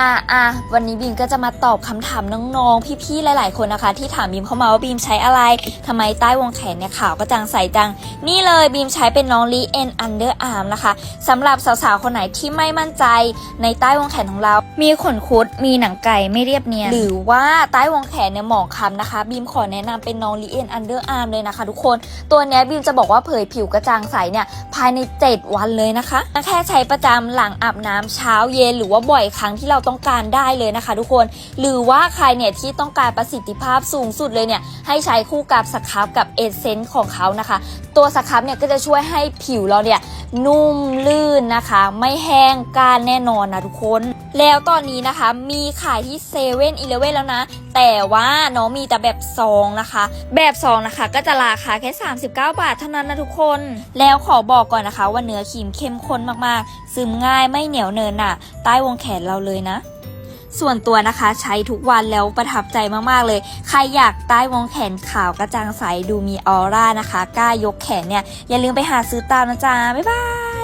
อะอะวันนี้บีมก็จะมาตอบคำถามน้องๆ พี่ๆ หลาย ๆ คนนะคะ ที่ถามบีมเข้ามาว่าบีมใช้อะไรทำไมใต้วงแขนเนี่ยขาวกระจ่างใสจัง นี่เลยบีมใช้เป็นน้องลีเอ็นอันเดอร์อาร์มนะคะสำหรับสาวๆ คนไหนที่ไม่มั่นใจในใต้วงแขนของเรา มีขนคุด มีหนังไก่ไม่เรียบเนียน หรือว่าใต้วงแขนเนี่ยหมองคล้ำนะคะ บีมขอแนะนำเป็นน้องลีเอ็นอันเดอร์อาร์มเลยนะคะ ทุกคน ตัวเนี้ยบีมจะบอกว่าเผยผิวกระจ่างใสเนี่ยภายใน 7 วันเลยนะคะ แค่ใช้ประจำหลังอาบน้ำเช้าเย็นหรือว่าบ่อยครั้งที่เราต้องการได้เลยนะคะ ทุกคน หรือว่าใครเนี่ยที่ต้องการประสิทธิภาพสูงสุดเลยเนี่ยให้ใช้คู่กับสครับกับเอเซนต์ของเขานะคะ ตัวสครับเนี่ยก็จะช่วยให้ผิวเราเนี่ย นุ่มลื่นนะคะ ไม่แห้งก้านแน่นอนนะทุกคน แล้วตอนนี้นะคะมีขายที่เซเว่นอีเลเว่นแล้วนะ แต่ว่าน้องมีแต่แบบซองนะคะ แบบซองนะคะ ก็จะราคาแค่ 39 บาทเท่านั้นนะทุกคน แล้วขอบอกก่อนนะคะ ว่าเนื้อครีมเข้มข้นมากๆ ซึมง่ายไม่เหนียวเนินน่ะ ใต้วงแขนเราเลยนะ ส่วนตัวนะคะใช้ทุกวันแล้วประทับใจมากๆเลย ใครอยากใต้วงแขนขาวกระจ่างใสดูมีออร่านะคะ กล้ายกแขนเนี่ย อย่าลืมไปหาซื้อตามนะจ๊ะ บ๊ายบาย